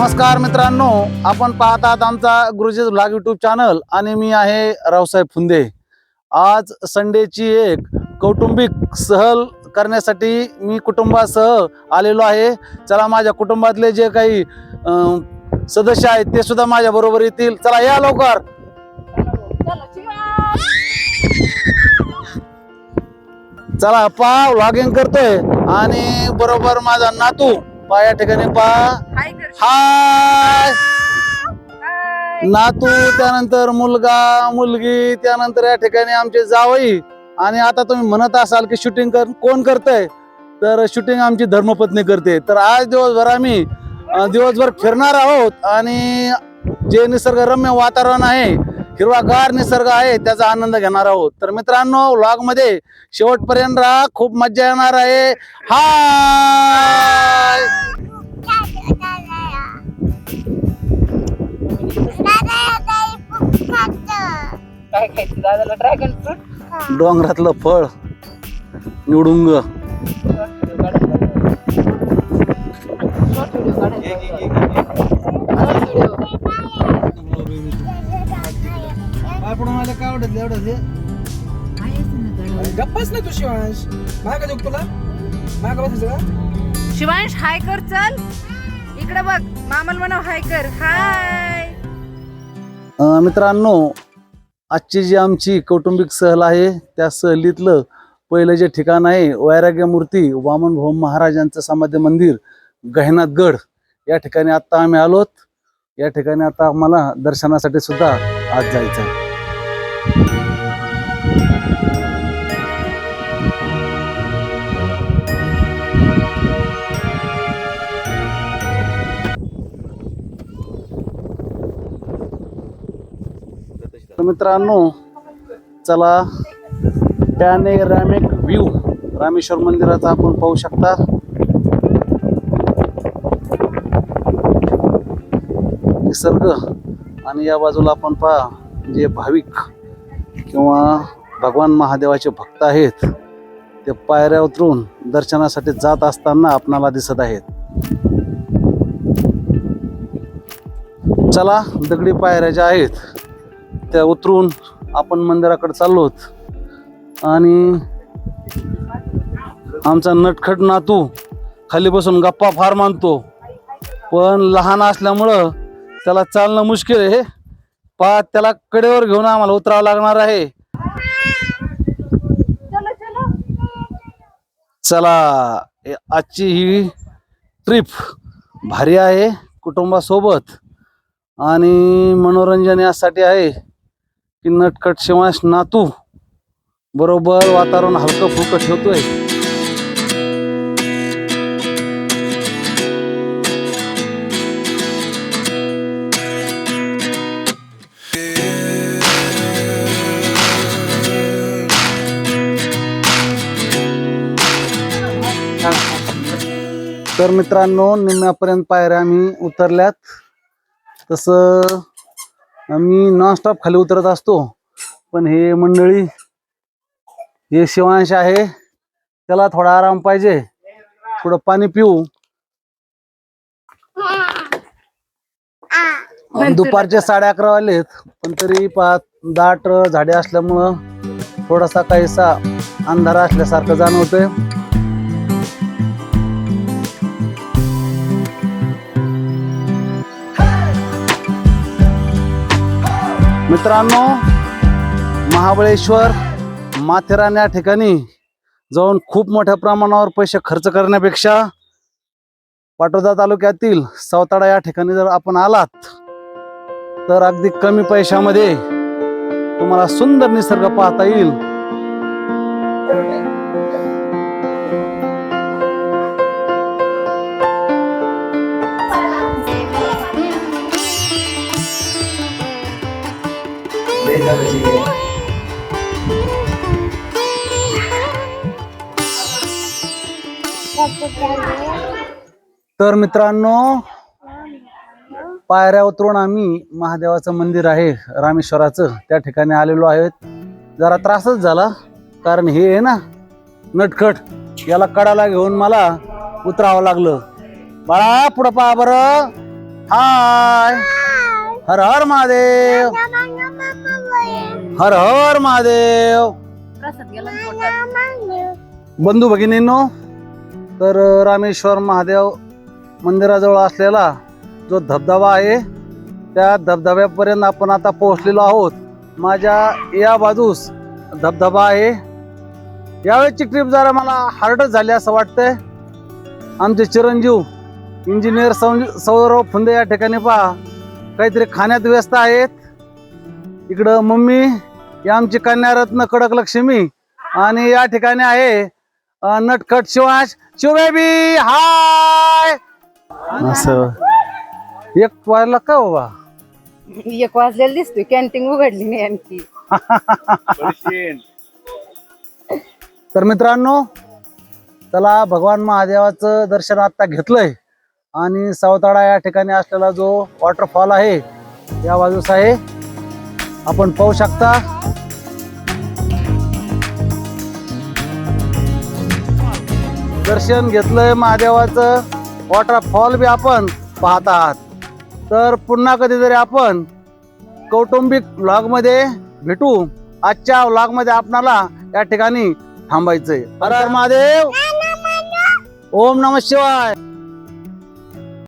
नमस्कार मित्रांनो आपण पाहत आहात आमचा गुरुजी ब्लॉग युट्यूब चॅनल आणि मी आहे रावसाहेब फुंदे. आज संडेची एक कौटुंबिक सहल करण्यासाठी मी कुटुंबासह आलेलो आहे. चला माझ्या कुटुंबातले जे काही सदस्य आहेत ते सुद्धा माझ्या बरोबर येतील. चला या लवकर. चला पा लॉगिंग करतोय. आणि बरोबर माझा नातू पा या ठिकाणी पा. हाय नातू त्यानंतर मुलगा मुलगी त्यानंतर या ठिकाणी आमचे जावई. आणि आता तुम्ही म्हणत असाल की शूटिंग कर कोण करतंय? तर शूटिंग आमची धर्मपत्नी करते. तर आज दिवसभर आम्ही दिवसभर फिरणार आहोत. आणि जे निसर्गरम्य वातावरण आहे हिरवागार निसर्ग आहे त्याचा आनंद घेणार आहोत. तर मित्रांनो व्लॉगमध्ये शेवटपर्यंत राहा खूप मजा येणार आहे. हाय! काय खायचं दादाला ड्रॅगन फ्रूट डोंगरातलं फळ निवडुंग गप्पाच ना तू शिवांश. माग जाऊ तुला? माग बसायचं का शिवांश हाय कर चल. इकडे बघ मामाला म्हणा हाय कर. हाय. अं, मित्रांनो आजची जी आमची कौटुंबिक सहल आहे त्या सहलीतलं पहिलं जे ठिकाण आहे वैराग्य मूर्ती वामन भाऊ महाराजांचं समाधी मंदिर गहिनाथ गड या ठिकाणी आता आम्ही आलोत. या ठिकाणी आता आम्हाला दर्शनासाठी सुद्धा आज जायचं आहे. मित्रांनो चला पॅनेरॅमिक व्ह्यू रामेश्वर मंदिराचा आपण पाहू शकता. निसर्ग आणि या बाजूला आपण पहा जे भाविक किंवा भगवान महादेवाचे भक्त आहेत ते पायऱ्या उतरून दर्शनासाठी जात असताना आपणाला दिसत आहेत. चला दगडी पायऱ्या ज्या आहेत त्या उतरून आपण मंदिराकडे चाललोत आणि आमचा नटखट नातू खाली बसून गप्पा फार मानतो. पण लहान असल्यामुळं त्याला चालणं मुश्किल आहे. पा त्याला कडेवर घेऊन आम्हाला उतरावं लागणार आहे. चला आजची ही ट्रिप भारी आहे कुटुंबासोबत. आणि मनोरंजन यासाठी आहे. की नटकट शिवांश नातू बरोबर वातावरण हलकं फुलकं ठेवतोय. तर मित्रांनो निम्म्यापर्यंत पायऱ्या आम्ही उतरल्यात. तसं आम्ही नॉनस्टॉप खाली उतरत असतो. पण हे मंडळी हे शिवांश आहे. त्याला थोडा आराम पाहिजे. थोडं पाणी पिऊ. दुपारचे साडे अकरा वाजलेत. पण तरी पाच दाट झाडे असल्यामुळं थोडासा काहीसा अंधारा असल्यासारखं जाणवतंय. मित्रांनो महाबळेश्वर माथेरान या ठिकाणी जाऊन खूप मोठ्या प्रमाणावर पैसे खर्च करण्यापेक्षा पाटोदा तालुक्यातील सावताडा या ठिकाणी जर आपण आलात तर अगदी कमी पैशामध्ये तुम्हाला सुंदर निसर्ग पाहता येईल. तर मित्रांनो पायऱ्या उतरून आम्ही महादेवाचं मंदिर आहे रामेश्वराचं. त्या ठिकाणी आलेलो आहेत. जरा त्रासच झाला कारण हे आहे ना नटखट. याला कडाला घेऊन मला उतरावं लागलं. बाळा पुढं पहा बरं. हाय. हर हर महादेव। हर हर महादेव. बंधू भगिनींनो तर रामेश्वर महादेव मंदिराजवळ असलेला जो धबधबा आहे त्या धबधब्यापर्यंत आपण आता पोहोचलेलो आहोत. माझ्या या बाजूस धबधबा आहे. यावेळेची ट्रिप जरा मला हार्डच झाली असं वाटतंय. आमचे चिरंजीव इंजिनियर सौ- सौरभ फुंदे या ठिकाणी पहा. काहीतरी खाण्यात व्यस्त आहेत. इकडं मम्मी ही आमची कन्यारत्न कडक लक्ष्मी आणि या ठिकाणी आहे नटखट शिवाश. शिवबेबी हाय असं. एक वाजला का बाबा? एक वाजलेला दिसतोय कॅन्टीन उघडली नाही आणखी. तर मित्रांनो चला भगवान महादेवाचं दर्शन आता घेतलंय. आणि सावताळा या ठिकाणी असलेला जो वॉटरफॉल आहे या बाजूस आहे. आपण पाहू शकता. दर्शन घेतलंय महादेवाचं. वॉटरफॉल बी आपण पाहत आहात. तर पुन्हा कधीतरी आपण कौटुंबिक व्लॉगमध्ये भेटू. आजच्या व्लॉगमध्ये आपणाला या ठिकाणी थांबायचंय. हर हर महादेव. ओम नम शिवाय.